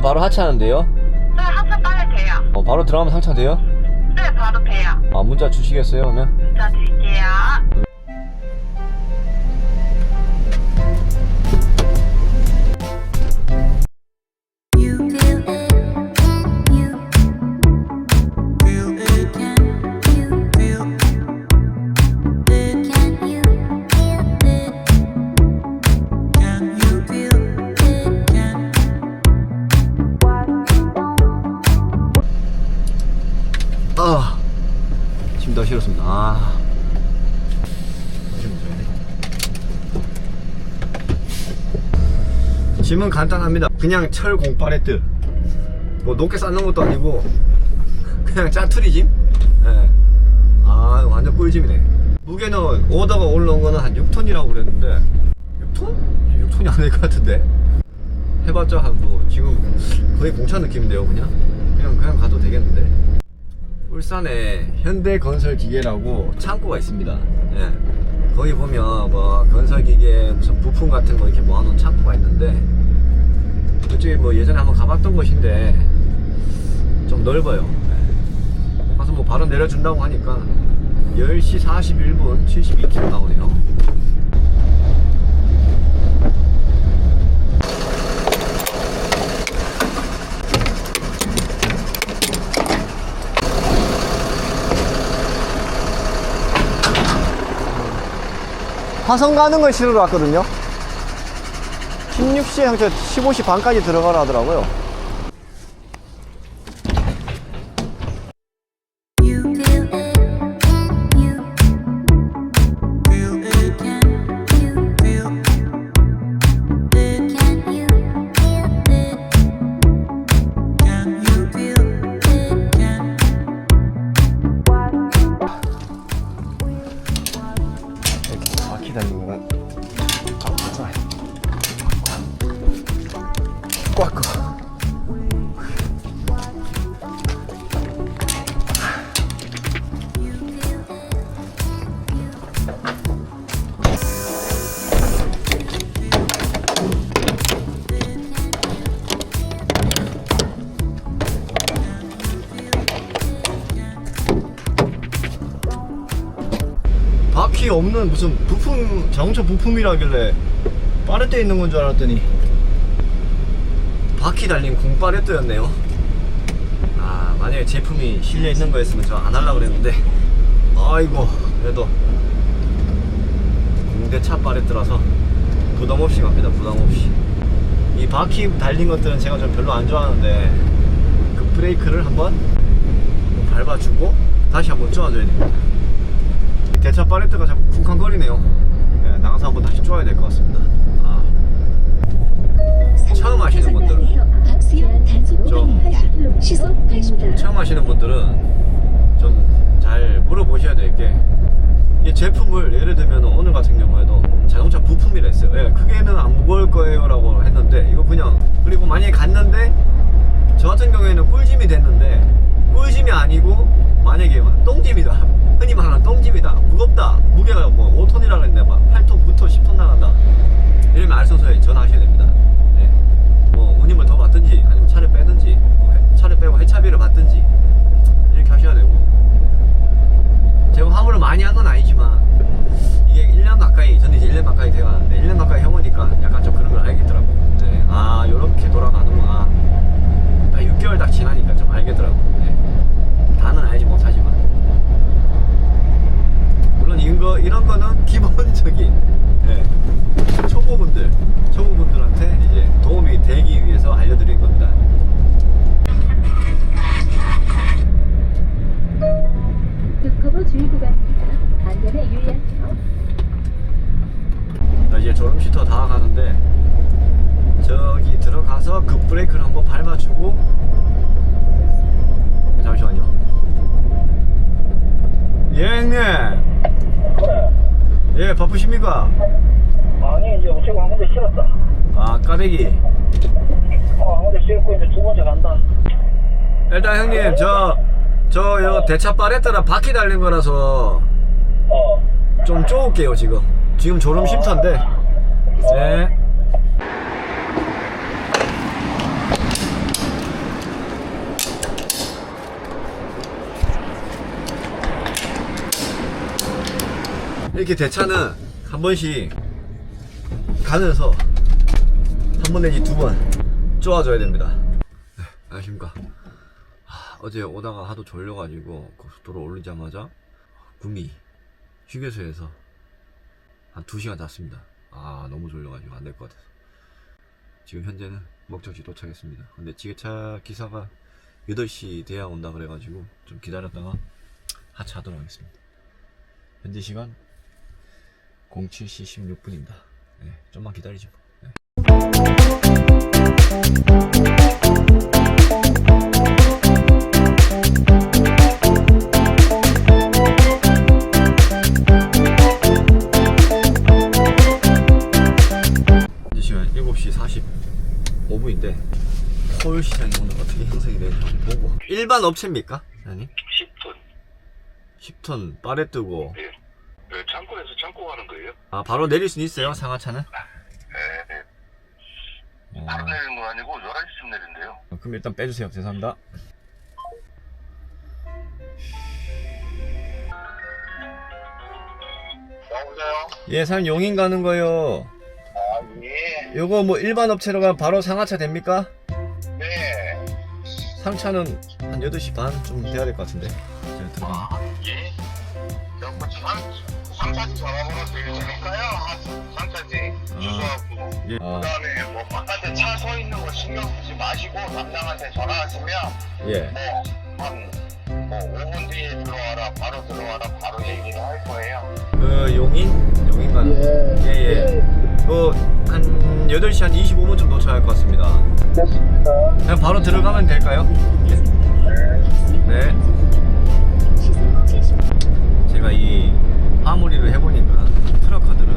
바로 하차하는데요? 네, 하차 빨리 돼요. 어, 바로 들어가면 상차 돼요? 네, 바로 돼요. 아 문자 주시겠어요 그러면? 문자 드릴게요. 짐은 간단합니다 그냥 철 공팔레트 뭐 높게 쌓는 것도 아니고 그냥 짜투리 짐? 예. 아 완전 꿀짐이네 무게는 오더가 올라온 거는 한 6톤이라고 그랬는데 6톤? 6톤이 아닐 것 같은데 해봤자 한뭐 지금 거의 공차 느낌인데요 그냥 그냥 그냥 가도 되겠는데 울산에 현대건설기계라고 창고가 있습니다. 예. 거기 보면 뭐 건설기계 무슨 부품 같은 거 이렇게 모아놓은 창고가 있는데 그쪽에 뭐 예전에 한번 가봤던 곳인데 좀 넓어요. 예. 가서 뭐 바로 내려준다고 하니까 10시 41분 72km 나오네요. 화성 가는 걸 실으러 왔거든요. 16시에 형저 15시 반까지 들어가라 하더라고요. 바퀴 없는 무슨 부품 자동차 부품이라길래 빠레떼 있는 건 줄 알았더니 바퀴 달린 공빠레떼였네요. 아 만약에 제품이 실려 있는 거였으면 저 안 하려고 그랬는데. 아이고 그래도 공대차 빠레떼라서 부담 없이 갑니다 부담 없이. 이 바퀴 달린 것들은 제가 좀 별로 안 좋아하는데 그 브레이크를 한번 밟아주고 다시 한번 쪼아줘야 됩니다 대차 파레트가 자꾸 쿵쾅거리네요. 네, 나가서 한번 다시 쪼아야 될 것 같습니다. 아, 처음 하시는 분들은 좀 시속 80km. 처음 하시는 분들은 좀 잘 물어보셔야 될 게 이 제품을 예를 들면 오늘 같은 경우에도 자동차 부품이라 했어요. 예, 크게는 안 무거울 거예요 라고 했는데 이거 그냥 그리고 만약에 갔는데 저 같은 경우에는 꿀짐이 됐는데 꿀짐이 아니고 만약에 막 똥짐이다. 흔히 말하는 똥짐이다. 무겁다. 무게가 뭐 5톤이라 그랬는데 막 8톤, 9톤, 10톤 나간다. 이러면 알선소에 전화하셔야 됩니다. 예. 뭐 운임을 더 받든지 아니면 차를 빼든지 뭐 해- 차를 빼고 해차비를 받든지 이렇게 하셔야 되고 제가 화물을 많이 한 건 아니지만 이게 1년 가까이 저는 이제 1년 가까이 되어가는데 1년 가까이 해보니까 약간 좀 그런 걸 알겠더라고요 네. 아 요렇게 돌아가는구나 딱 6개월 딱 지나니까 좀 알겠더라고요 네. 다는 알지 못하지만 물론 이런 거 이런 거는 기본적인 네. 초보분들 초보분들한테 이제 도움이 되기 위해서 알려드린 겁니다 급커버 주의 구간입니다. 안전에 유의하세요. 나 이제 졸음 시터 다 가는데 저기 들어가서 급 브레이크를 한번 밟아주고 잠시만요. 예 형님. 예 바쁘십니까? 아니 이제 우체국 한 군데 실었다. 아 까대기. 어, 한 군데 실고 이제 두 번째 간다. 일단 형님 저 저요 대차 파레트라 바퀴 달린 거라서 어. 좀 쪼을게요 지금. 지금 졸음 쉼터인데. 네. 이렇게 대차는 한 번씩 가면서 한 번 내지 두 번 쪼아줘야 됩니다. 네, 안녕하십니까. 하, 어제 오다가 하도 졸려가지고 그 고속도로 오르자마자 구미 휴게소에서 한 2시간 잤습니다. 아, 너무 졸려가지고 안 될 것 같아서. 지금 현재는 목적지 도착했습니다. 근데 지게차 기사가 8시 돼야 온다 그래가지고 좀 기다렸다가 하차하도록 하겠습니다. 현재 시간 07시 16분입니다. 네, 좀만 기다리죠. 네. 일반 업체입니까? 아니 10톤. 10톤 빠레 뜨고 예. 그 창고에서 창고 가는 거예요? 아 바로 내릴 수는 있어요 상하차는? 네. 네. 어, 바로 내리는 건 아니고 11시쯤 내린대요. 그럼 일단 빼주세요 죄송합니다? 예 사장님 용인 가는 거요 아, 예. 요거 뭐 일반 업체로 가면 바로 상하차 됩니까? 네. 상차는 한 8시 반쯤 돼야 될 것 같은데 제가 들어가 아, 예. 그럼 뭐 상, 상차지 전화번호 드릴 테니까요. 상차지 주소하고. 예. 아, 그 다음에 뭐 바깥에 차 서 있는 거 신경 쓰지 마시고 담당한테 전화하시면 예. 뭐한뭐 5분 뒤에 들어와라 바로 들어와라 바로 얘기를 할 거예요. 그 용인? 용인 가는 거 예예 그한 8시 한 25분쯤 도착할 것 같습니다 됐습니다. 그냥 바로 들어가면 될까요? 네 시속 70. 제가 이 화물이를 해보니까 트럭커들은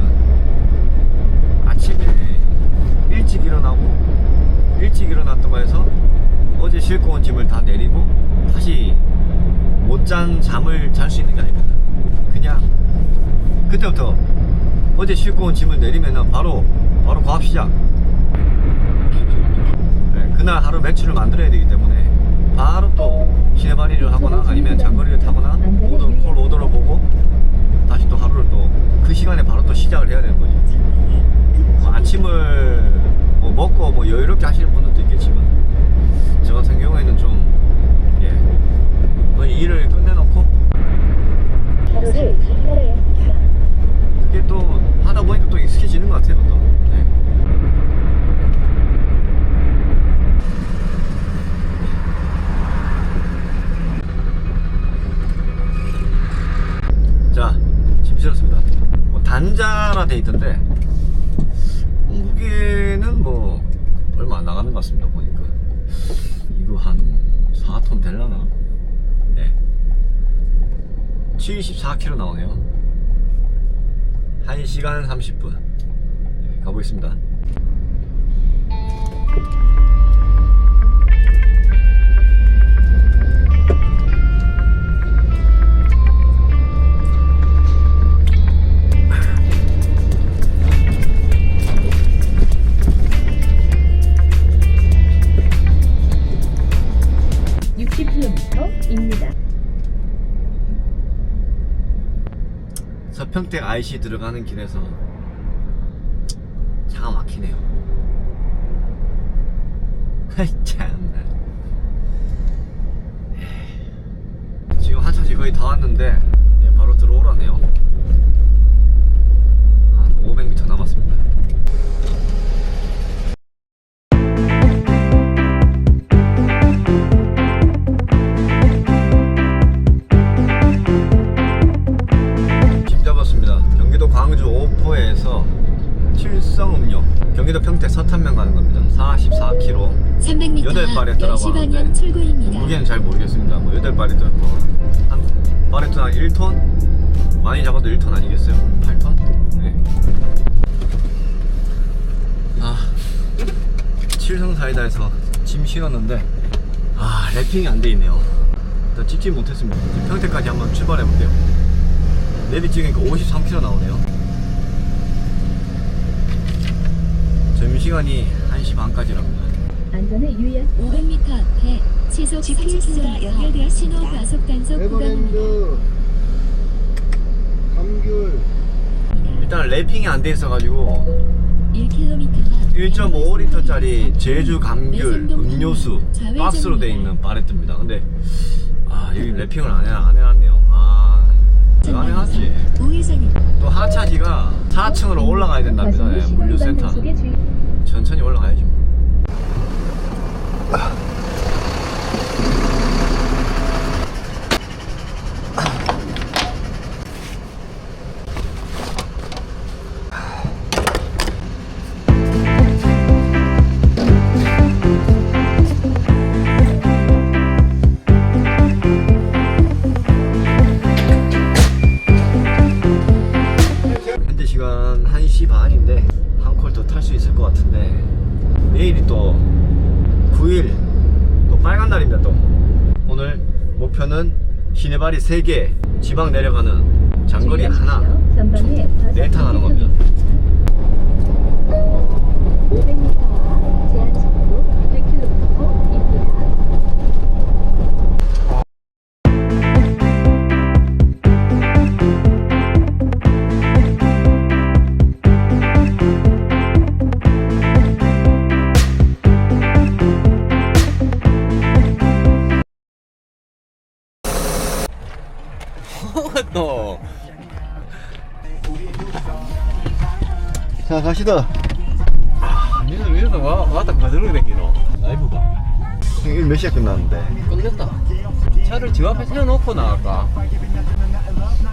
아침에 일찍 일어나고 일찍 일어났다고 해서 어제 싣고 온 짐을 다 내리고 다시 못 잔 잠을 잘 수 있는 게 아닙니다. 그냥 그때부터 어제 싣고 온 짐을 내리면은 바로 바로 과업 시작. 네, 그날 하루 매출을 만들어야 되기 때문에 바로 또 시내 발의를 하거나 아니면 장거리를 타거나 오더 콜 오더를 보고 다시 또 하루를 또 그 시간에 바로 또 시작을 해야 되는 거죠. 뭐 아침을 뭐 먹고 뭐 여유롭게 하시는 분들도 있겠지만 저 같은 경우에는 좀 예. 거의 일을 끝내놓고 가로를 이용하여야 합니다. 그게 또 하다 보니까 또 익숙해지는 것 같아요. 또. 네. 자, 짐 실었습니다. 뭐 단자라 돼 있던데 무게는 뭐 얼마 같습니다. 보니까 이거 한 4톤 될라나? 네. 74kg 나오네요. 1시간 30분 네, 가보겠습니다. 서평택 IC 들어가는 길에서 차가 막히네요. 참나. 지금 한차지 거의 다 왔는데 예, 바로 들어오라네요. 한 500m 남았습니다 칠성음료 경기도 평택 서탄면 가는 겁니다. 44km 300m 여덟 발에 앞 따라고 10시 방향 하는데 출구입니다. 무게는 잘 모르겠습니다. 뭐 8발이 들고 한 발에 한 1톤 많이 잡아도 1톤 아니겠어요? 8톤? 네. 아 칠성 사이다에서 짐 실었는데 아 랩핑이 안 돼 있네요. 일단 찍지 못했습니다. 평택까지 한번 출발해 볼게요. 내비 찍으니까 53km 나오네요. 점심시간이 1시 반까지랍니다. 안전에 유의한 500m 앞에 시속 GPS와 연결되어 신호 과속 단속 구간입니다. 에버랜드 감귤 일단 랩핑이 안 돼 있어가지고 1km 1.5리터짜리 제주 감귤 음료수 박스로 돼 있는 바레트입니다. 근데 아 여기 랩핑을 안, 해, 안 해놨네요. 우회전입니다. 또 하차지가 4층으로 올라가야 된답니다. 예, 물류센터. 천천히 올라가야지. 시내발이 3개 지방 내려가는 장거리 하나 네탄 하는 겁니다 갑시다. 니는 위에서 와, 왔다 가지러 댕기노? 라이브가. 일몇 시에 끝났는데? 끝냈다. 차를 집 앞에 세워놓고 나갈까?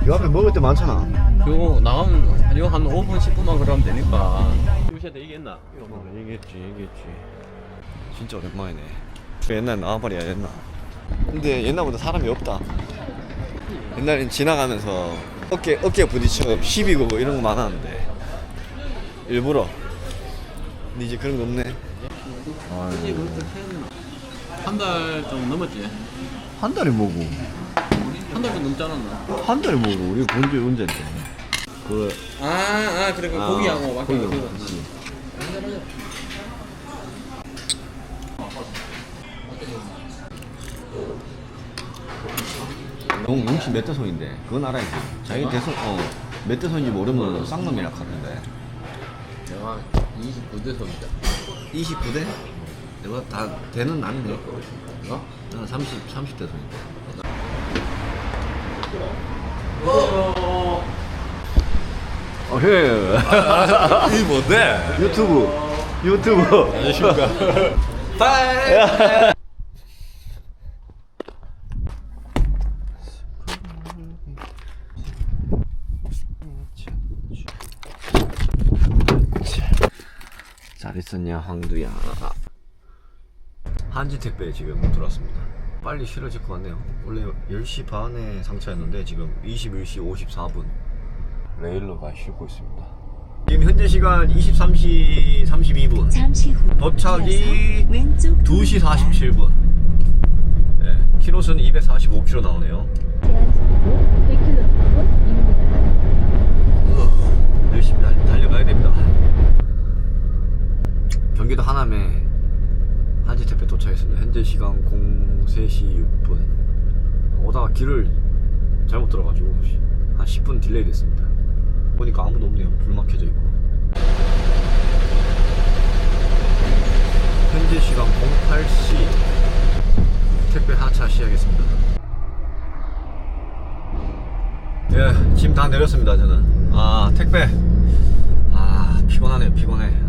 이 앞에 먹을 때 많잖아. 그거 나가면 이거 한 5분 10분만 그러면 되니까. 유시한테 얘기했나? 어, 얘기했지 얘기했지. 진짜 오랜만이네. 옛날 나와버려야 옛날. 근데 옛날보다 사람이 없다. 옛날엔 지나가면서 어깨 어깨 부딪히고 시비 걸고 이런 거 많았는데 일부러. 근데 이제 그런 거 없네. 한 달 좀 넘었지? 한 달이 뭐고? 한 달 좀 넘지 않았나? 한 달이 뭐고? 우리 본지 언제인데 그 아, 아 그래 그 아, 고기하고 막 고기하고 그거. 같이. 용, 용씨 몇 대손인데? 그건 알아야지. 자기 대손 어 몇 대손인지 모르면 쌍놈이라 하던데 내가 29대 손이다 29대? 내가 다 대는 남이네 어? 나는 30, 30대 손인데 어, 해. 이 뭔데? 유튜브 유튜브 안녕하십니까 잘 있었냐 황두야. 한지 택배 지금 들어왔습니다. 빨리 실어질 것 같네요. 원래 10시 반에 상차였는데 지금 21시 54분. 레일로가 싣고 있습니다. 지금 현재 시간 23시 32분. 잠시 후 도착이 이어서 왼쪽 2시 47분. 네, 키로수는 245km 나오네요. 제한 속도 100km입니다. 열심히 달, 달려가야 됩니다. 경기도 하남에 한지택배 도착했습니다. 현재 시간 03시 6분. 오다가 길을 잘못 들어가지고 한 10분 딜레이 됐습니다. 보니까 아무도 없네요. 불만 켜져 있고. 현재 시간 08시 택배 하차 시작했습니다. 예, 짐 다 내렸습니다, 저는. 아, 택배. 아, 피곤하네요, 피곤해.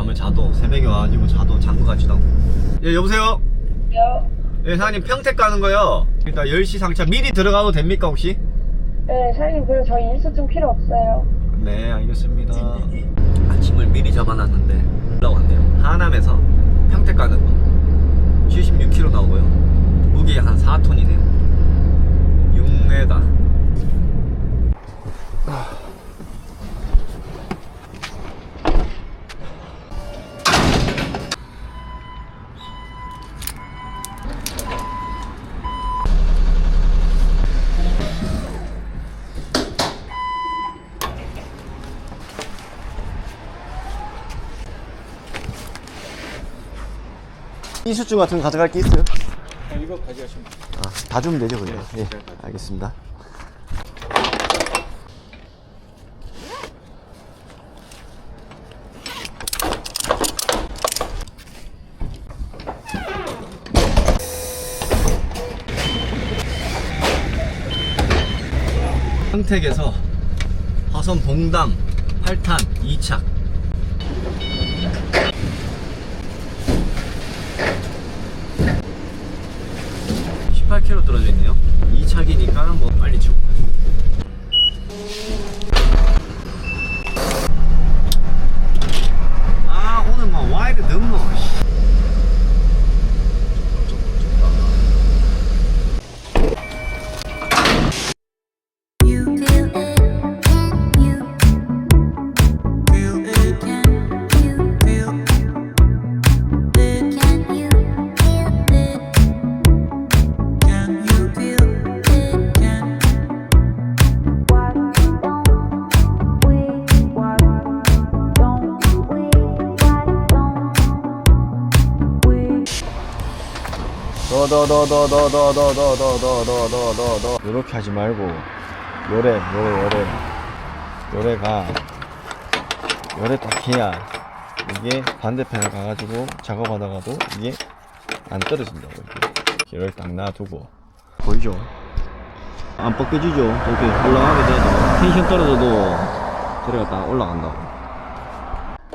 잠을 자도, 새벽에 와가지고 자도 잔 것 같지도 않고. 예, 여보세요? 여, 예, 사장님 평택 가는 거요. 일단 10시 상차 미리 들어가도 됩니까, 혹시? 네, 사장님, 그리고 저희 일수증 필요 없어요. 네, 알겠습니다. 아침을 미리 잡아놨는데, 올라왔네요. 하남에서 평택 가는 거. 76km 나오고요. 무게 한 4톤이네요. 이수증 같은 거 가져갈 게 있어요? 아, 이거 가져가시면 아, 다 주면 되죠, 그냥. 네, 예, 알겠습니다. 평택에서 화선 봉담 8탄 2착 더 더 더 더 더 더 더 더 더 더 더 더더 이렇게 하지 말고 요래 요래 요래 요래가 요래 딱 해야 이게 반대편에 가가지고 작업하다가도 이게 안 떨어진다고 이렇게 요래 딱 놔두고 보이죠? 안 벗겨지죠? 이렇게 올라가게 돼도 텐션 떨어져도 저래가 딱 올라간다고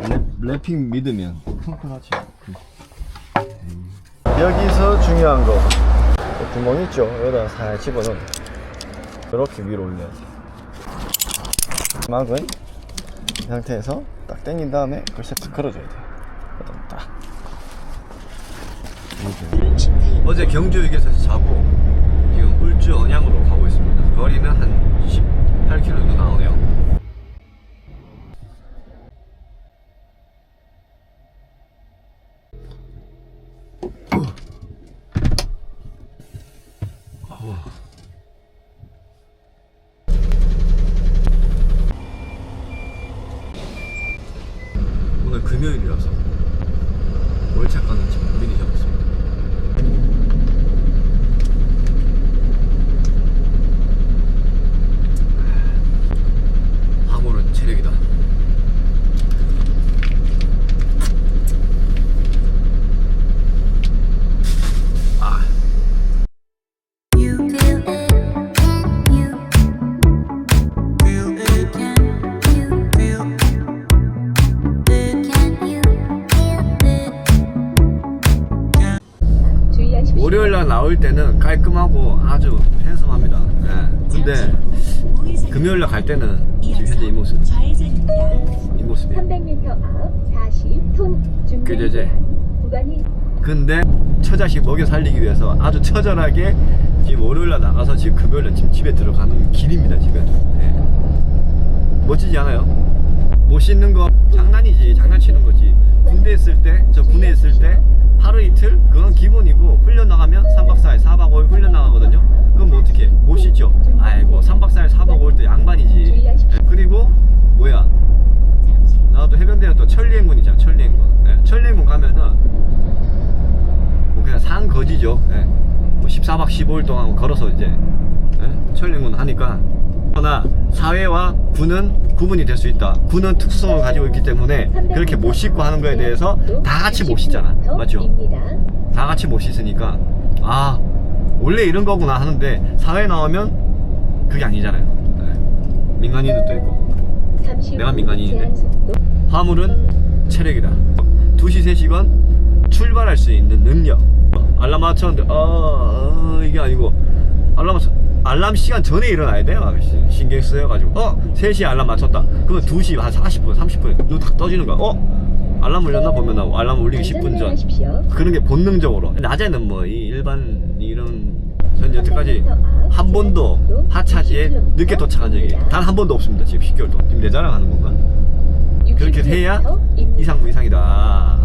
랩, 랩핑 믿으면 펑펑하지 여기서 중요한 거. 구멍 있죠? 여기다 살 집어넣어 그렇게 위로 올려야 돼. 막은 이 상태에서 딱 당긴 다음에 그걸 싹 걸어줘야 돼. 이렇게. 어제 경주 휴게소에서 자고 지금 울주 언양으로 가고 있습니다. 거리는 한 18km 정도 나오네요 아주 핸섬합니다. 예. 근데 금요일 날갈 때는 지금 현재 이 모습. 이 모습이에요. 300m 앞 40톤 중간 그제제. 구간이 근데 처자식 먹여 살리기 위해서 아주 처절하게 지금 월요일 날 나가서 지금 금요일 날 지금 집에 들어가는 길입니다 지금 예. 멋지지 않아요? 못 씻는 거 장난이지 장난치는 거지 군대 있을 때 저 군에 있을 때 하루 이틀 그건 기본이고 훈련 나가면 3박 4일 4박 5일 훈련 나가거든요 그럼 뭐 어떻게 못 씻죠 아이고 3박 4일 4박 5일 또 양반이지 예. 그리고 뭐야 나도 해병대는 또 천리행군이잖아 천리행군 예. 천리행군 가면은 뭐 그냥 산 거지죠. 예. 뭐 14박 15일 동안 걸어서 이제 예? 천령군 하니까 그러나 사회와 군은 구분이 될 수 있다. 군은 특수성을 가지고 있기 때문에 그렇게 못 씻고 하는 거에 대해서 다 같이 못 씻잖아. 맞죠? 다 같이 못 씻으니까 아 원래 이런 거구나 하는데 사회 나오면 그게 아니잖아요. 예. 민간인도 또 있고 내가 민간인인데. 화물은 체력이다. 2시 3시간 출발할 수 있는 능력. 알람 맞췄는데, 어, 어, 이게 아니고, 알람 맞췄, 알람 시간 전에 일어나야 돼요. 아가씨. 신경 쓰여가지고. 어, 3시에 알람 맞췄다. 그러면 2시 한 40분, 30분에 눈딱 떠지는 거야. 어? 알람 울렸나 보면 알람 울리기 10분 전. 그런 게 본능적으로. 낮에는 뭐, 이 일반, 이런, 전 여태까지 한 번도 하차지에 늦게 도착한 적이 단 한 번도 없습니다. 지금 10개월 동안. 지금 내 자랑하는 건가? 그렇게 해야 이상 무 이상이다.